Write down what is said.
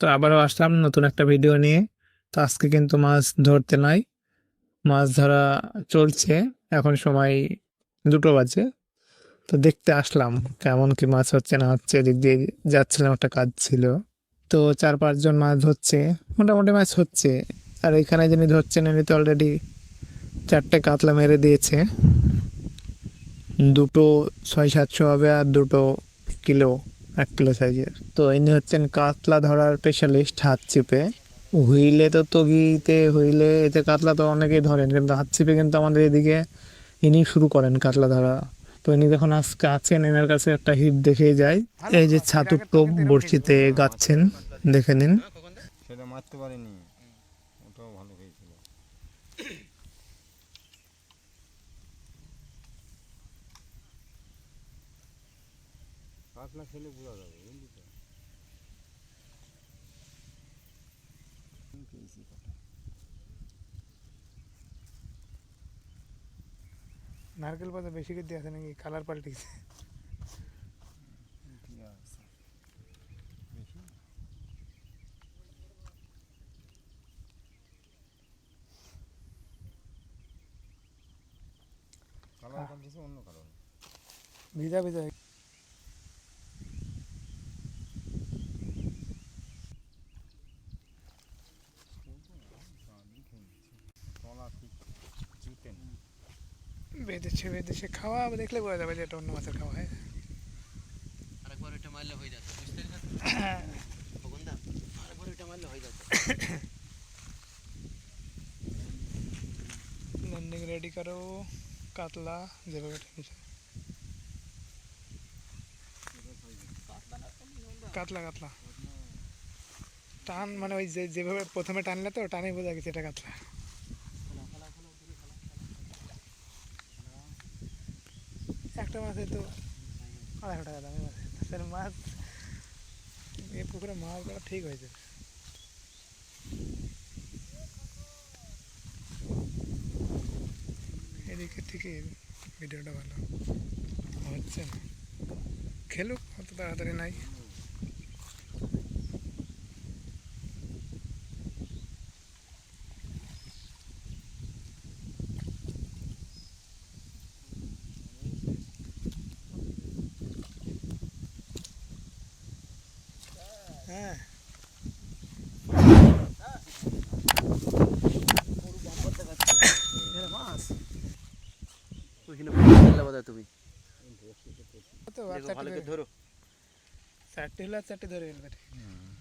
তো আবারও আসলাম নতুন একটা ভিডিও নিয়ে। তো আজকে কিন্তু মাছ ধরতে নাই। মাছ ধরা চলছে, এখন সময় দুটো বাজে। তো দেখতে আসলাম কেমন কি মাছ হচ্ছে, না হচ্ছে, এদিক দিয়ে যাচ্ছিলাম, একটা কাজ ছিল। তো চার পাঁচজন মাছ ধরছে, মোটামুটি মাছ হচ্ছে। আর এখানে যিনি ধরছেন, উনি তো অলরেডি চারটে কাতলা মেরে দিয়েছে। দুটো ছয় সাতশো হবে আর দুটো কিলো। এক কিলো সাইজের তো ইনি হচ্ছেন কাতলা ধরার স্পেশালিস্ট হাত চিপে। হুইলে তো তগিতে হুইলে এতে কাতলা তো অনেকেই ধরেন কিন্তু হাত চিপে কিন্তু আমাদের এদিকে ইনি শুরু করেন কাতলা ধরা। তো ইনি যখন আজকে আছেন এনার কাছে একটা হিট দেখেই যায় এই যে ছাতুর টোপ বড়শিতে গাচ্ছেন দেখে নিন। সেটা মারতে পারিনি। কাতলা খেলে বোঝা যাবে বুঝলি তো? পেয়েছি কটা। নারকেল পাতা বেশি করে দিয়ে আছে নাকি? কালার পাল্টেছে কি আছে? কালার পাল্টেছে অন্য কারণ ভিজা ভিজা তলা ঠিক জুতে নেই বেঁধেছে বেঁধেছে। খাওয়া দেখলে বোঝা যাবে যে এটা অন্য মাছের খাওয়া হয়। আরেকবার ওইটা মারলে হয়ে যাচ্ছে বুঝতে খোকনদা আরেকবার ওইটা মারলে হয়ে যাচ্ছে। ল্যান্ডিং রেডি করো কাতলা যেভাবে টেনেছে কাতলা কাতলা। টান মানে ওই যে যেভাবে প্রথমে টানলে তো টানে বোঝা গেছে এটা কাতলা। একটা মাছ তো আড়াইশো টাকা দামি মাছ। আসলে মাছ এই পুকুরে মাছ ধরা ঠিক হয়েছে। এদিকে থেকে ভিডিওটা ভালো। হচ্ছে না। খেলুক, অত তাড়াতাড়ি নাই। হ্যাঁ। তুমি। ধরো চারটে হলে আর চারটে ধরে ফেলবে। হুম।